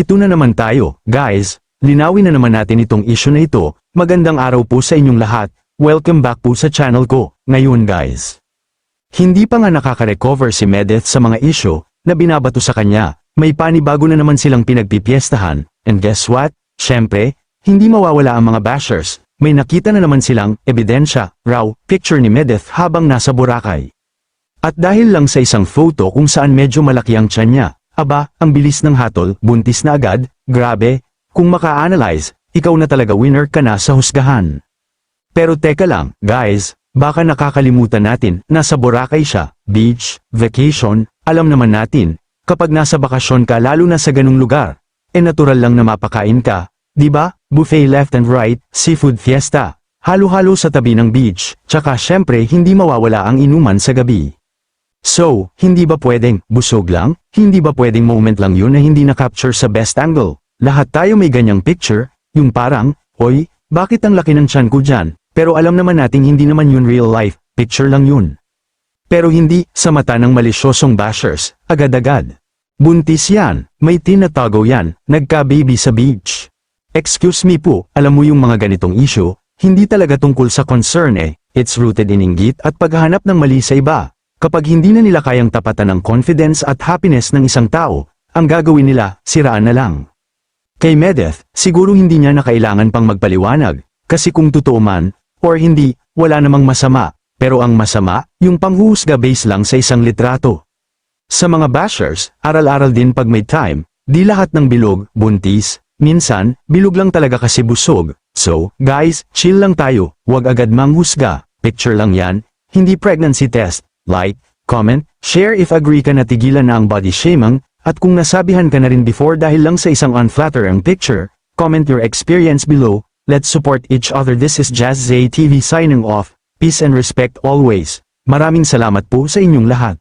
Ito na naman tayo, guys. Linawin na naman natin itong issue na ito. Magandang araw po sa inyong lahat. Welcome back po sa channel ko. Ngayon guys. Hindi pa nga nakaka-recover si Medeth sa mga issue na binabato sa kanya. May panibago na naman silang pinagpipiestahan. And guess what? Syempre, hindi mawawala ang mga bashers. May nakita na naman silang ebidensya, raw, picture ni Medeth habang nasa Boracay. At dahil lang sa isang photo kung saan medyo malaki ang tiyan niya, aba, ang bilis ng hatol, buntis na agad, grabe, kung maka-analyze, ikaw na talaga winner ka na sa husgahan. Pero teka lang, guys, baka nakakalimutan natin, nasa Boracay siya, beach, vacation, alam naman natin, kapag nasa bakasyon ka lalo na sa ganung lugar, eh natural lang na mapakain ka, di ba? Buffet left and right, seafood fiesta, halo-halo sa tabi ng beach, tsaka syempre hindi mawawala ang inuman sa gabi. So, hindi ba pwedeng, busog lang? Hindi ba pwedeng moment lang yun na hindi na-capture sa best angle? Lahat tayo may ganyang picture, yung parang, Oy, bakit ang laki ng tiyan ko dyan? Pero alam naman nating hindi naman yun real life, picture lang yun. Pero hindi, sa mata ng malisyosong bashers, agad-agad. Buntis yan, may tinatago yan, nagka-baby sa beach. Excuse me po, alam mo yung mga ganitong issue, hindi talaga tungkol sa concern eh, it's rooted in inggit at paghahanap ng mali sa iba. Kapag hindi na nila kayang tapatan ng confidence at happiness ng isang tao, ang gagawin nila, siraan na lang. Kay Medeth, siguro hindi niya na kailangan pang magpaliwanag, kasi kung totoo man, or hindi, wala namang masama, pero ang masama, yung panghuhusga base lang sa isang litrato. Sa mga bashers, aral-aral din pag may time, di lahat ng bilog, buntis, minsan, bilog lang talaga kasi busog. So, guys, chill lang tayo, wag agad manghusga, picture lang yan, hindi pregnancy test, like, comment, share if agree ka na tigilan na ang body shaming, at kung nasabihan ka na rin before dahil lang sa isang unflattering picture, comment your experience below, let's support each other this is Jazz Zay TV signing off, peace and respect always. Maraming salamat po sa inyong lahat.